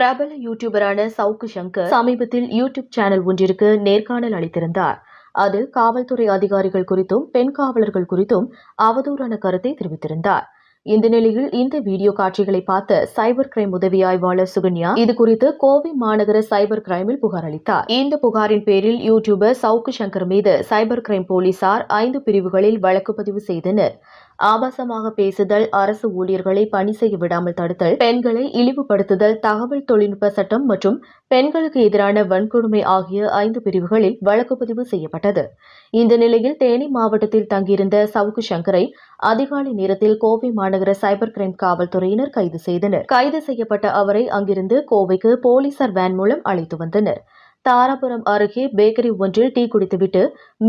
பிரபல யூடியூபரான சவுக்கு சங்கர் சமீபத்தில் YouTube channel ஒன்றிற்கு நேர்காணல் அளித்திருந்தார். அதில் காவல்துறை அதிகாரிகள் குறித்தும் பெண் காவலர்கள் குறித்தும் அவதூறான கருத்தை தெரிவித்திருந்தார். இந்த நிலையில் இந்த வீடியோ காட்சிகளை பார்த்த சைபர் கிரைம் உதவி ஆய்வாளர் சுகன்யா இது குறித்து கோவை மாநகர சைபர் கிரைமில் புகார் அளித்தார். இந்த புகாரின் பேரில் யூடியூபர் சவுக்கு சங்கர் மீது சைபர் கிரைம் போலீசார் ஐந்து பிரிவுகளில் வழக்கு பதிவு செய்தனர். ஆபாசமாக பேசுதல் அரசு ஊழியர்களை பணி செய்ய விடாமல் தடுத்தல் பெண்களை இழிவுபடுத்துதல் தகவல் தொழில்நுட்ப சட்டம் மற்றும் பெண்களுக்கு எதிரான வன்கொடுமை ஆகிய ஐந்து பிரிவுகளில் வழக்கு பதிவு செய்யப்பட்டது. இந்த நிலையில் தேனி மாவட்டத்தில் தங்கியிருந்த சவுக்கு சங்கரை அதிகாலை நேரத்தில் கோவை மாநகர சைபர் கிரைம் காவல்துறையினர் கைது செய்தனர். கைது செய்யப்பட்ட அவரை அங்கிருந்து கோவைக்கு போலீசார் வேன் மூலம் அழைத்து வந்தனர். தாராபுரம் அருகே பேக்கரி ஒன்றில் டீ குடித்துவிட்டு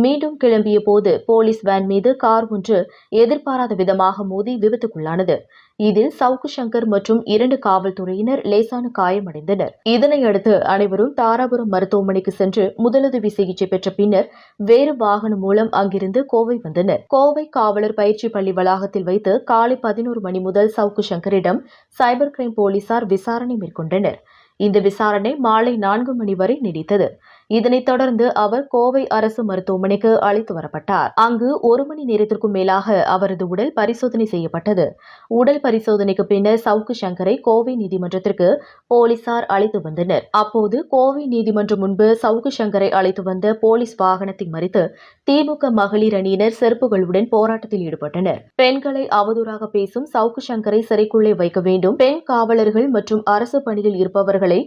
மீண்டும் கிளம்பிய போது போலீஸ் வேன் மீது கார் ஒன்று எதிர்பாராத விதமாக மோதி விபத்துக்குள்ளானது. இதில் சவுக்கு சங்கர் மற்றும் இரண்டு காவல்துறையினர் லேசான காயமடைந்தனர். இதனையடுத்து அனைவரும் தாராபுரம் மருத்துவமனைக்கு சென்று முதலுதவி சிகிச்சை பெற்ற பின்னர் வேறு வாகனம் மூலம் அங்கிருந்து கோவை வந்தனர். கோவை காவலர் பயிற்சி பள்ளி வளாகத்தில் வைத்து காலை பதினோரு மணி முதல் சவுக்கு சங்கரிடம் சைபர் கிரைம் போலீசார் விசாரணை மேற்கொண்டனர். இந்த விசாரணை மாலை நான்கு மணி வரை நீடித்தது. இதனைத் தொடர்ந்து அவர் கோவை அரசு மருத்துவமனைக்கு அழைத்து வரப்பட்டார். அங்கு ஒரு மணி நேரத்திற்கும் மேலாக அவரது உடல் பரிசோதனை செய்யப்பட்டது. உடல் பரிசோதனைக்கு பின்னர் சவுக்கு சங்கரை கோவை நீதிமன்றத்திற்கு போலீசார் அழைத்து வந்தனர். அப்போது கோவை நீதிமன்றம் முன்பு சவுக்கு சங்கரை அழைத்து வந்த போலீஸ் வாகனத்தை மறித்து திமுக மகளிர் அணியினர் செருப்புகளுடன் போராட்டத்தில் ஈடுபட்டனர். பெண்களை அவதூறாக பேசும் சவுக்கு சங்கரை சிறைக்குள்ளே வைக்க வேண்டும். பெண் காவலர்கள் மற்றும் அரசு பணியில் இருப்பவர்களை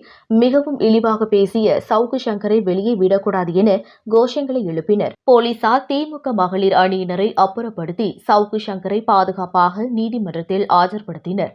மிகவும் இழிவாக பேசிய சவுக்கு சங்கரை வெளியே விடக்கூடாது என கோஷங்களை எழுப்பினர். போலீசார் திமுக மகளிர் அணியினரை அப்புறப்படுத்தி சவுக்கு சங்கரை பாதுகாப்பாக நீதிமன்றத்தில் ஆஜர்படுத்தினர்.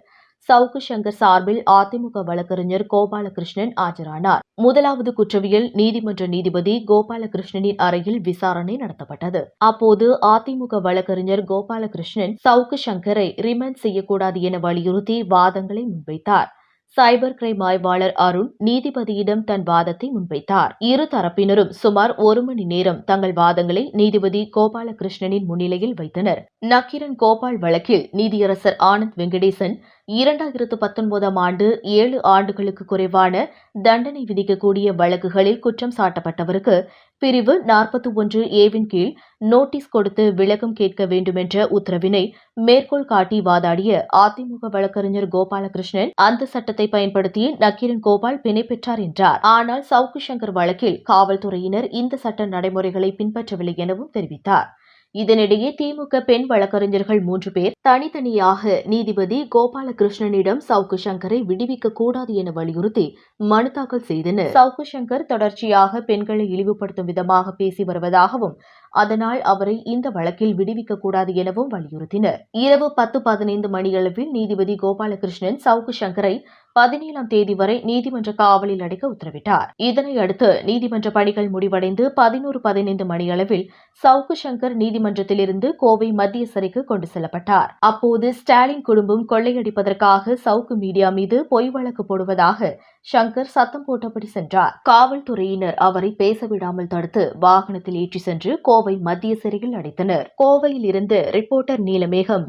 சவுக்கு சங்கர் சார்பில் அதிமுக வழக்கறிஞர் கோபாலகிருஷ்ணன் ஆஜரானார். முதலாவது குற்றவியல் நீதிமன்ற நீதிபதி கோபாலகிருஷ்ணனின் அறையில் விசாரணை நடத்தப்பட்டது. அப்போது அதிமுக வழக்கறிஞர் கோபாலகிருஷ்ணன் சவுக்கு சங்கரை ரிமாண்ட் செய்யக்கூடாது என வலியுறுத்தி வாதங்களை முன்வைத்தார். சைபர் கிரைம் ஆய்வாளர் அருண் நீதிபதியிடம் தன் வாதத்தை முன்வைத்தார். இரு தரப்பினரும் சுமார் ஒரு மணி நேரம் தங்கள் வாதங்களை நீதிபதி கோபாலகிருஷ்ணனின் முன்னிலையில் வைத்தனர். நக்கீரன் கோபால் வழக்கில் நீதியரசர் ஆனந்த் வெங்கடேசன் இரண்டாயிரத்து பத்தொன்பதாம் ஆண்டு ஏழு ஆண்டுகளுக்கு குறைவான தண்டனை விதிக்கக்கூடிய வழக்குகளில் குற்றம் சாட்டப்பட்டவருக்கு பிரிவு நாற்பத்தி ஒன்று ஏவின் கீழ் நோட்டீஸ் கொடுத்து விளக்கம் கேட்க வேண்டுமென்ற உத்தரவினை மேற்கோள் காட்டி வாதாடிய அதிமுக வழக்கறிஞர் கோபாலகிருஷ்ணன் அந்த சட்டத்தை பயன்படுத்தி நக்கீரன் கோபால் பிணை பெற்றார் என்றார். ஆனால் சவுக்கு சங்கர் வழக்கில் காவல்துறையினர் இந்த சட்ட நடைமுறைகளை பின்பற்றவில்லை எனவும் தெரிவித்தார். இதனிடையே திமுக பெண் வழக்கறிஞர்கள் மூன்று பேர் தனித்தனியாக நீதிபதி கோபாலகிருஷ்ணனிடம் சவுக்கு சங்கரை விடுவிக்க கூடாது என வலியுறுத்தி மனு தாக்கல் செய்தனர். சவுக்கு சங்கர் தொடர்ச்சியாக பெண்களை இழிவுபடுத்தும் விதமாக பேசி வருவதாகவும் அதனால் அவரை இந்த வழக்கில் விடுவிக்க கூடாது எனவும் வலியுறுத்தினர். இரவு பத்து பதினைந்து மணியளவில் நீதிபதி கோபாலகிருஷ்ணன் சவுக்கு சங்கரை பதினேழாம் தேதி வரை நீதிமன்ற காவலில் அடைக்க உத்தரவிட்டார். இதனையடுத்து நீதிமன்ற பணிகள் முடிவடைந்து பதினோரு பதினைந்து மணியளவில் சவுக்கு சங்கர் நீதிமன்றத்திலிருந்து கோவை மத்திய சிறைக்கு கொண்டு செல்லப்பட்டார். அப்போது ஸ்டாலின் குடும்பம் கொள்ளையடிப்பதற்காக சவுக்கு மீடியா மீது பொய் வழக்கு போடுவதாக சங்கர் சத்தம் போட்டபடி சென்றார். காவல்துறையினர் அவரை பேச விடாமல் தடுத்து வாகனத்தில் ஏற்றி சென்று கோவை மத்திய சிறையில் அடைத்தனர். கோவையில் இருந்து ரிப்போர்ட்டர் நீலமேகம்